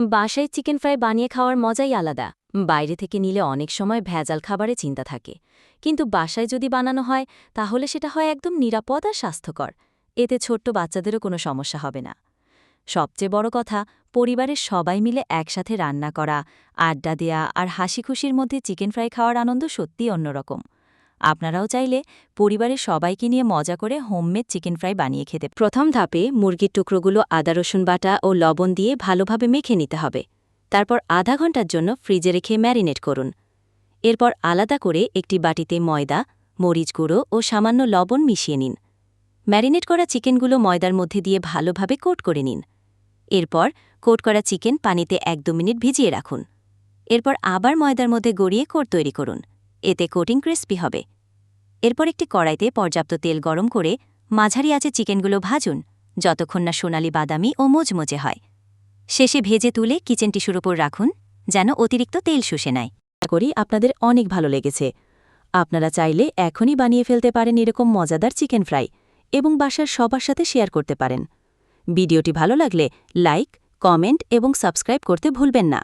বাসায় chicken fry বানিয়ে খাওয়ার মজাই আলাদা। বাইরে থেকে নিলে অনেক সময় ভেজাল খাবারে চিন্তা থাকে। কিন্তু বাসায় যদি বানানো হয়, তাহলে সেটা হয় একদম নিরাপদ আর স্বাস্থ্যকর। এতে ছোট্ট বাচ্চাদেরও কোনো সমস্যা হবে না। সবচেয়ে বড় কথা, পরিবারের সবাই মিলে একসাথে রান্না করা, আড্ডা দেয়া আর হাসি খুশির মধ্যে চিকেন ফ্রাই খাওয়ার আনন্দ সত্যিই অন্যরকম। আপনারাও চাইলে পরিবারের সবাইকে নিয়ে মজা করে হোমমেড চিকেন ফ্রাই বানিয়ে খেতে প্রথম ধাপে মুরগির টুকরোগুলো আদা, রসুন বাটা ও লবণ দিয়ে ভালোভাবে মেখে নিতে হবে। তারপর আধা ঘণ্টার জন্য ফ্রিজে রেখে ম্যারিনেট করুন। এরপর আলাদা করে একটি বাটিতে ময়দা, মরিচ গুঁড়ো ও সামান্য লবণ মিশিয়ে নিন। ম্যারিনেট করা চিকেনগুলো ময়দার মধ্যে দিয়ে ভালোভাবে কোট করে নিন। এরপর কোট করা চিকেন পানিতে এক দু মিনিট ভিজিয়ে রাখুন। এরপর আবার ময়দার মধ্যে গড়িয়ে কোট তৈরি করুন। এতে কোটিং ক্রিস্পি হবে। এরপর একটি কড়াইতে পর্যাপ্ত তেল গরম করে মাঝারি আছে চিকেনগুলো ভাজুন, যতক্ষণ না সোনালি বাদামি ও মোচমোচে হয়। শেষে ভেজে তুলে কিচেন টিস্যুর ওপর রাখুন, যেন অতিরিক্ত তেল শুষে নেয়। করি আপনাদের অনেক ভালো লেগেছে। আপনারা চাইলে এখনই বানিয়ে ফেলতে পারেন এরকম মজাদার চিকেন ফ্রাই এবং বাসার সবার সাথে শেয়ার করতে পারেন। ভিডিওটি ভালো লাগলে লাইক, কমেন্ট এবং সাবস্ক্রাইব করতে ভুলবেন না।